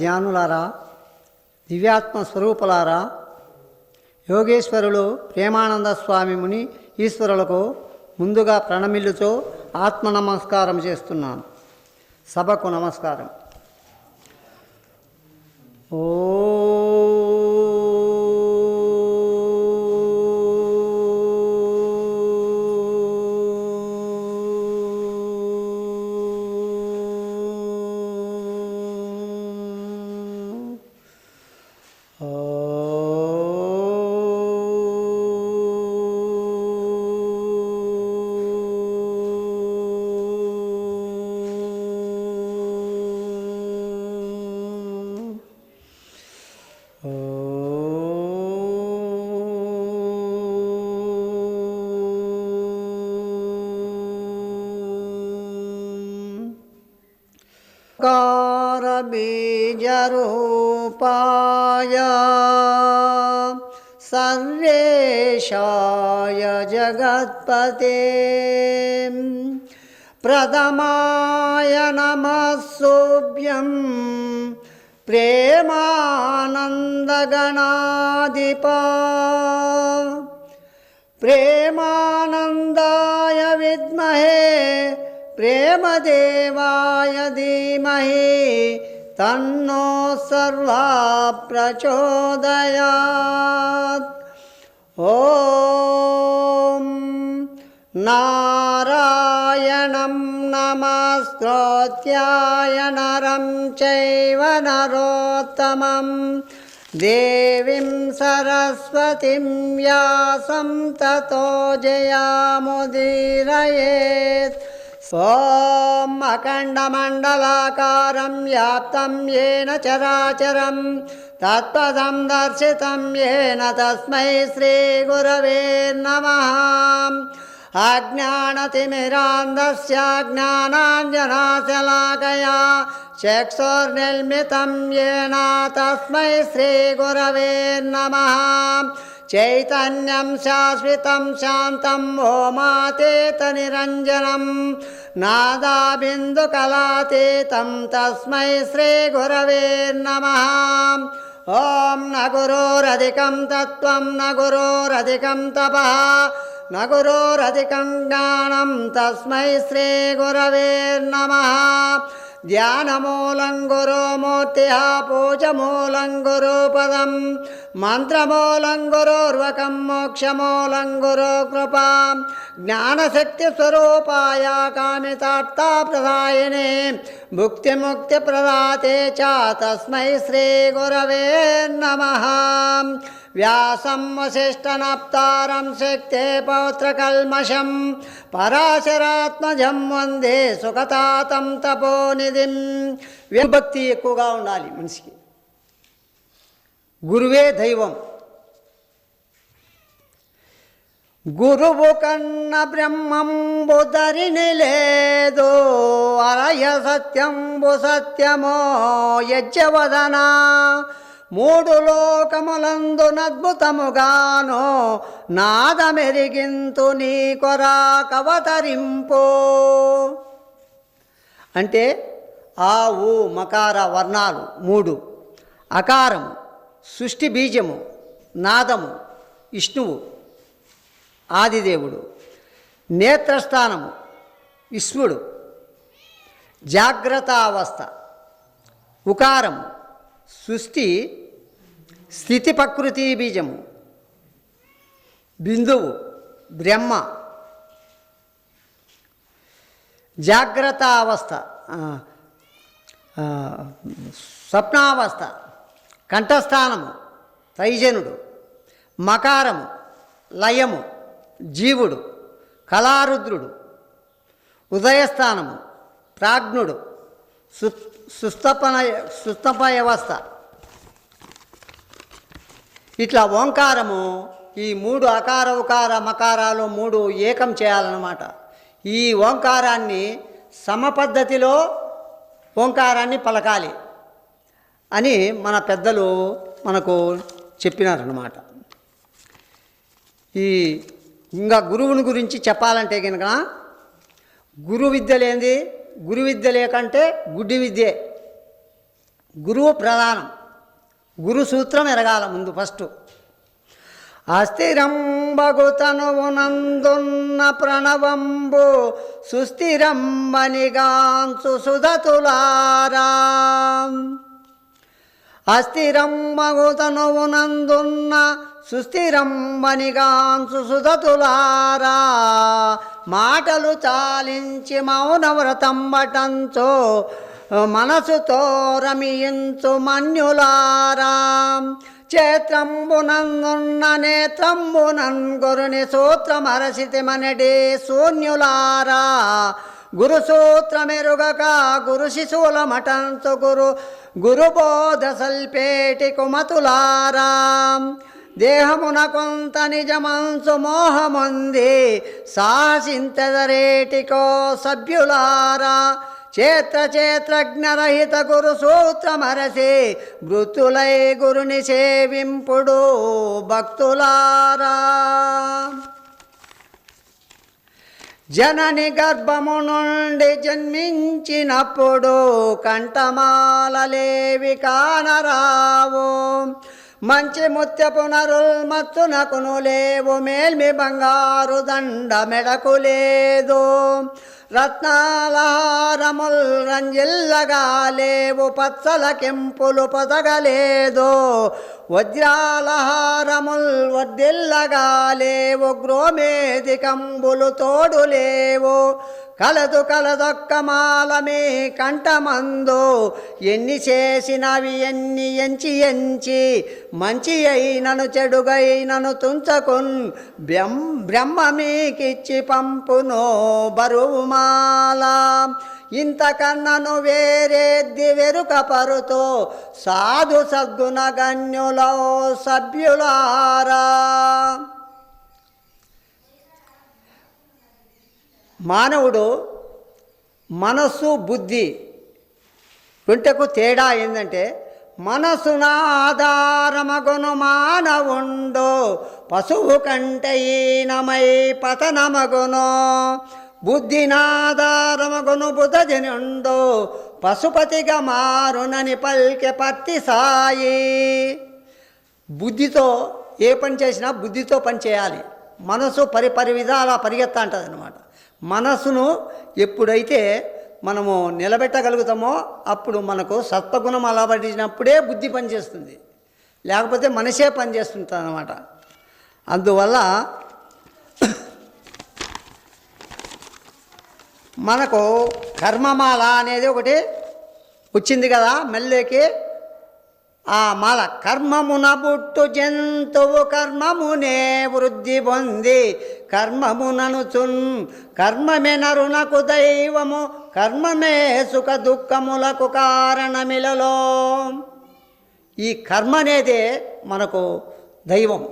ధ్యానులారా దివ్యాత్మ స్వరూపులారా యోగేశ్వరులు ప్రేమానంద స్వామి ముని ఈశ్వరులకు ముందుగా ప్రణమిల్లుతో ఆత్మ నమస్కారం చేస్తున్నాను. సభకు నమస్కారం. ఓ कारबीजरूपाय सर्वेशाय जगत्पते। प्रथमाय नमः सोऽभ्यं प्रेमानन्दगणाधिपा। प्रेमानन्दाय विद्महे प्रेमदेवाय धीमहि तन्नो सर्वा प्रचोदयात्। ॐ नारायणं नमस्त्रोत्याय नरं चैव नरोत्तमम् देवीं सरस्वतीं व्यासं ततो जयामुदीरयेत् ॐ अखण्डमण्डलाकारं व्याप्तं येन चराचरं तत्पदं दर्शितं येन तस्मै श्रीगुरवे नमः अज्ञानतिमिरान्धस्य ज्ञानाञ्जनाशलाकया चक्षुर्निर्मितं येन तस्मै श्रीगुरवे नमः చైతన్యం శాశ్వతం శాంతం హోమాతేతనిరంజనం నాదాబిందుకలాతీతం తస్మై శ్రీగురవే నమ ఓం నగురోరధికం తత్వం నగురోరధికం తప నగురోరధికం జ్ఞానం తస్మై శ్రీగురవే నమ ధ్యానమూలం గురు మూర్తి పూజమూలం గురు పదం మంత్రమూలం గురోర్వకం మోక్షమూలం గురు కృపా జ్ఞానశక్తి స్వరూపాయ కామితార్థప్రదాయనే భుక్తిముక్తి ప్రదాతే చ తస్మై శ్రీ గురవే నమ వ్యాసం వశిష్టనప్తారం శక్తే పౌత్రకల్మషం పరాశరాత్మజం వందే సుఖతాతం తపోనిధిం. విభక్తి ఎక్కువగా ఉండాలి మనిషికి. గురువే దైవం. గురువు కన్న బ్రహ్మంబు ధరిని లేదు. అరయ సత్యంబు సత్యమో యజ్ఞవదనా. మూడు లోకములందు నద్భుతముగాను నాదమెరిగింతు నీ కొరాకవతరింపు అంటే ఆ ఊ మకార వర్ణాలు మూడు. అకారము సృష్టి బీజము నాదము విష్ణువు ఆదిదేవుడు. నేత్రస్థానము విశ్వడు. జాగ్రత్త అవస్థ ఉకారము సృష్టి స్థితి ప్రకృతి బీజము. బిందువు బ్రహ్మ. జాగ్రత్త అవస్థ స్వప్నావస్థ కంఠస్థానము తైజనుడు మకారము లయము జీవుడు. కళారుద్రుడు. ఉదయస్థానము ప్రాజ్ఞుడు. సు సుస్తపన సుస్తపయవస్థ. ఇట్లా ఓంకారము ఈ మూడు అకార ఉకార మకారాలు మూడు ఏకం చేయాలన్నమాట. ఈ ఓంకారాన్ని సమపద్ధతిలో ఓంకారాన్ని పలకాలి అని మన పెద్దలు మనకు చెప్పినారన్నమాట. ఈ ఇంకా గురువుని గురించి చెప్పాలంటే కనుక గురు విద్య లేనిది గురు విద్య లేకంటే గుడ్డి విద్యే. గురువు ప్రధానం. గురు సూత్రం ఎరగాల ముందు ఫస్ట్ అస్థిరంబగుతనువునందున్న ప్రణవంబు సుస్థిరంబనిగాంచు సుధతులారా. అస్థిరంబగుతనువునందున్న సుస్థిరంబనిగాంచు సుధతులారా. మాటలు చాలించి మౌనవ్రతంబటంచో మనసుతో రమియించు మన్యులారా. చేత్రంబునందున్న నేత్రంబునన్ గురుని సూత్రమరసితిమనడి శూన్యులారా. గురు సూత్రమెరుగక గురు శిశువుల మఠంతు గురు గురుబోధ సల్పేటి కుమతులారా. దేహమున కొంత నిజమంచు మోహముంది సాహసింతదరేటికో సభ్యులారా. చేత్ర చేత్రజ్ఞరహిత గురు సూత్రమరసి మృతులై గురుని సేవింపుడు భక్తులారా. జనని గర్భము నుండి జన్మించినప్పుడు కంఠమాలలేవి కానరావు. మంచి ముత్యపు నరుల్ మత్తునకును లేవు మేల్మి బంగారు దండ మెడకు లేదు. రత్నాలహారముల్ రంజిల్లగా లేవు పచ్చల కెంపులు పొదగలేదు. వజ్రాలహారముల్ వర్దిల్లగా లేవు గ్రోమేదికంబులు తోడు లేవు. కలదు కలదొక్క మాలమే కంఠమందు. ఎన్ని చేసినవి ఎన్ని ఎంచి ఎంచి మంచి అయినను చెడుగైనను తుంచకున్. బ్రహ్మ బ్రహ్మ మీకిచ్చి పంపును బరువుమాల. ఇంతకన్నను వేరేద్ది వెరుక పరుతో సాధు సద్గుణ గణ్యులో సభ్యులారా. మానవుడు మనస్సు బుద్ధి రెంటకు తేడా ఏంటంటే మనసున ఆధారమగును మానవుండు పశువు కంటే ఈనమై పతనమగును. బుద్ధినాధారమగును బుధజనుండు పశుపతిగా మారునని పల్కె పత్తి సాయి. బుద్ధితో ఏ పని చేసినా బుద్ధితో పని చేయాలి. మనసు పరి పరి విధాల పరిగెత్తా అంటుంది అనమాట మనసును ఎప్పుడైతే మనము నిలబెట్టగలుగుతామో అప్పుడు మనకు సత్వగుణం అలవడినప్పుడే బుద్ధి పనిచేస్తుంది. లేకపోతే మనసే పనిచేస్తుంటుంది అనమాట అందువల్ల మనకు కర్మమాల అనేది ఒకటి వచ్చింది కదా మెల్లేకి. ఆ మాల కర్మమున పుట్టు జంతువు కర్మమునే వృద్ధి పొంది కర్మముననుచున్ కర్మమే నరునకు దైవము కర్మమే సుఖ దుఃఖములకు కారణమిలలో. ఈ కర్మ అనేదే మనకు దైవం.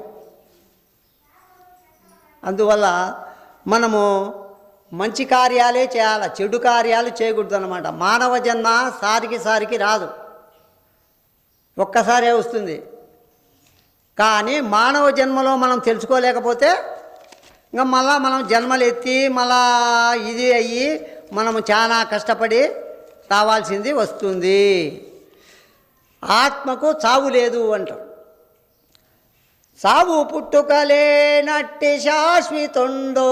అందువల్ల మనము మంచి కార్యాలే చేయాలి చెడు కార్యాలు చేయకూడదు అనమాట మానవ జన్మ సారికి సారికి రాదు. ఒక్కసారే వస్తుంది. కానీ మానవ జన్మలో మనం తెలుసుకోలేకపోతే ఇంకా మళ్ళా మనం జన్మలు ఎత్తి మళ్ళా ఇది అయ్యి మనం చాలా కష్టపడి రావాల్సింది వస్తుంది. ఆత్మకు చావు లేదు అంటాం. సావు పుట్టుకలేనట్టి శాశ్వతుండో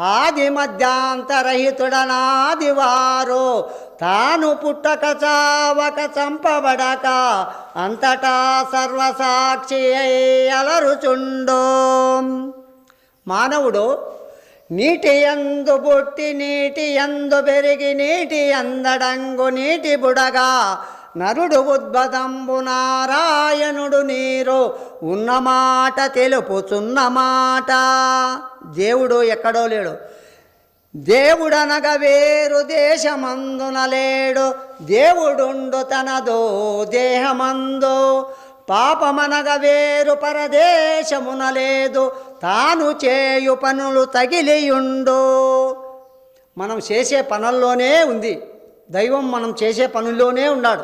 ఆది మధ్యాంతరహితుడనాది వారు తాను పుట్టక చావక చంపబడక అంతటా సర్వసాక్షి అయి అలరుచుండు. మానవుడు నీటి ఎందు పుట్టి నీటి ఎందు పెరిగి నీటి అందడంగు నీటి బుడగా నరుడు ఉద్భదంబు నారాయణుడు నీరు ఉన్నమాట తెలుపుచున్నమాట. దేవుడు ఎక్కడో లేడు. దేవుడనగా వేరు దేశమందున లేడు దేవుడుండు తనదో దేహమందు. పాపమనగ వేరు పరదేశమున లేదు తాను చేయు పనులు తగిలియుండు. మనం చేసే పనుల్లోనే ఉంది. దైవం మనం చేసే పనుల్లోనే ఉన్నాడు.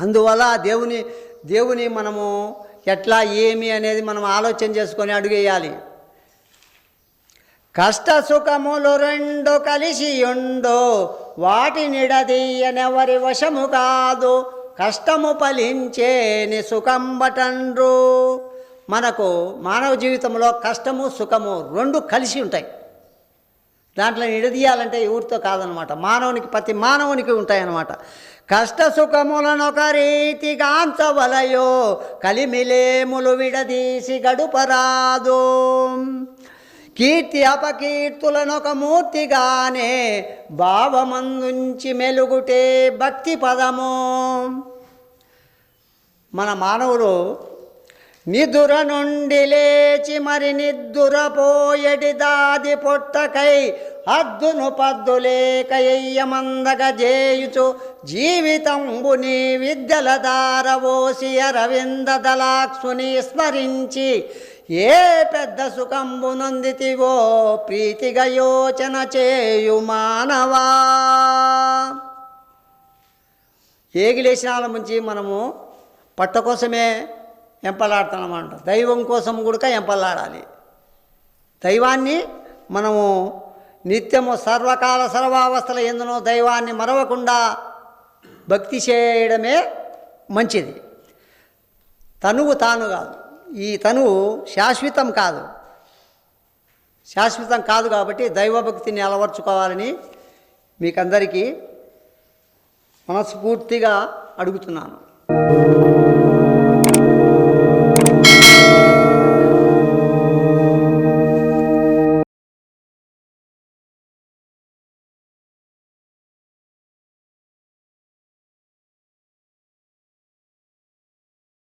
అందువల్ల దేవుని దేవుని మనము ఎట్లా ఏమి అనేది మనం ఆలోచన చేసుకొని అడుగేయాలి. కష్ట సుఖములు రెండు కలిసి ఉండు వాటి నిడదీయనెవరి వశము కాదు కష్టము ఫలించేని సుఖంబటండ్రు మనకు మానవ జీవితంలో కష్టము సుఖము రెండు కలిసి ఉంటాయి. దాంట్లో నిడదీయాలంటే ఊరితో కాదనమాట. మానవునికి ప్రతి మానవునికి ఉంటాయన్నమాట. కష్ట సుఖములను ఒక రీతిగాంచవలయో కలిమిలేములు విడదీసి గడుపరాదు. కీర్తి అపకీర్తులనొక మూర్తిగానే భావమందుంచి మెలుగుటే భక్తి పదము. మన మానవుడు నిదుర నుండి లేచి మరి నిద్దురపోయడి దాది పొట్టకై అద్దును పద్దులేక ఎయ్యమందగ జేయుచు జీవితంబుని విద్యల దారవోసి అరవింద దళాక్షుని స్మరించి ఏ పెద్ద సుఖం నొందితివో ప్రీతిగా యోచన చేయు మానవా? ఏగిలేసినాల నుంచి మనము పట్ట కోసమే ఎంపలాడుతున్నామంట దైవం కోసం కూడా ఎంపలాడాలి. దైవాన్ని మనము నిత్యము సర్వకాల సర్వావస్థల ఎందునో దైవాన్ని మరవకుండా భక్తి చేయడమే మంచిది. తనువు తాను కాదు. ఈ తనువు శాశ్వతం కాదు. శాశ్వతం కాదు కాబట్టి దైవభక్తిని అలవర్చుకోవాలని మీకందరికీ మనస్ఫూర్తిగా అడుగుతున్నాను.